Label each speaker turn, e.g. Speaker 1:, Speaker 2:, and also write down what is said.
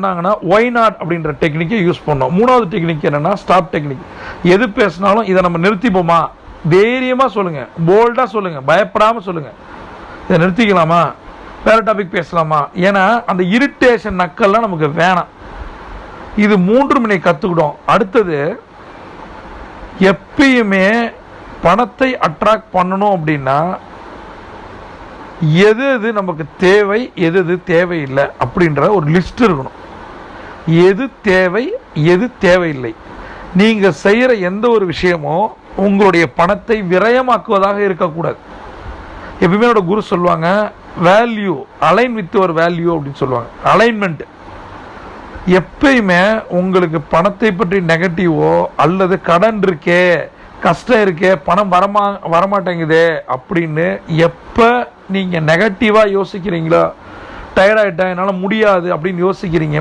Speaker 1: பண்ணாங்கன்னா Y not அப்படின்ற டெக்னிக்கை யூஸ் பண்ணோம் மூணாவது டெக்னிக் என்னன்னா ஸ்டாப் டெக்னிக் எது பேசினாலும் இதை நம்ம நிறுத்திப்போமா? தைரியமாக சொல்லுங்க. போல்டாக சொல்லுங்க. பயப்படாமல் சொல்லுங்க. இதை நிறுத்திக்கலாமா? வேற டாபிக் பேசலாமா? ஏன்னா அந்த இரிட்டேஷன் நக்கல்லாம் நமக்கு வேணாம். இது மூன்று மணி கற்றுக்கிட்டோம் அடுத்தது எப்பயுமே பணத்தை அட்ராக்ட் பண்ணணும் அப்படின்னா எது எது நமக்கு தேவை எது எது தேவையில்லை அப்படின்ற ஒரு லிஸ்ட் இருக்கணும். எது தேவை எது தேவையில்லை. நீங்கள் செய்கிற எந்த ஒரு விஷயமோ உங்களுடைய பணத்தை விரயமாக்குவதாக இருக்கக்கூடாது. எப்பயுமே என்னோட குரு சொல்லுவாங்க வேல்யூ அலைன் வித் ஒரு வேல்யூ அப்படின்னு சொல்லுவாங்க. அலைன்மெண்ட் எப்பயுமே உங்களுக்கு பணத்தை பற்றி நெகட்டிவோ அல்லது கடன் இருக்கே கஷ்டம் இருக்கே பணம் வரமா வரமாட்டேங்குதே அப்படின்னு எப்போ நீங்கள் நெகட்டிவாக யோசிக்கிறீங்களோ டயர்டாகிட்டேன் என்னால் முடியாது அப்படின்னு யோசிக்கிறீங்க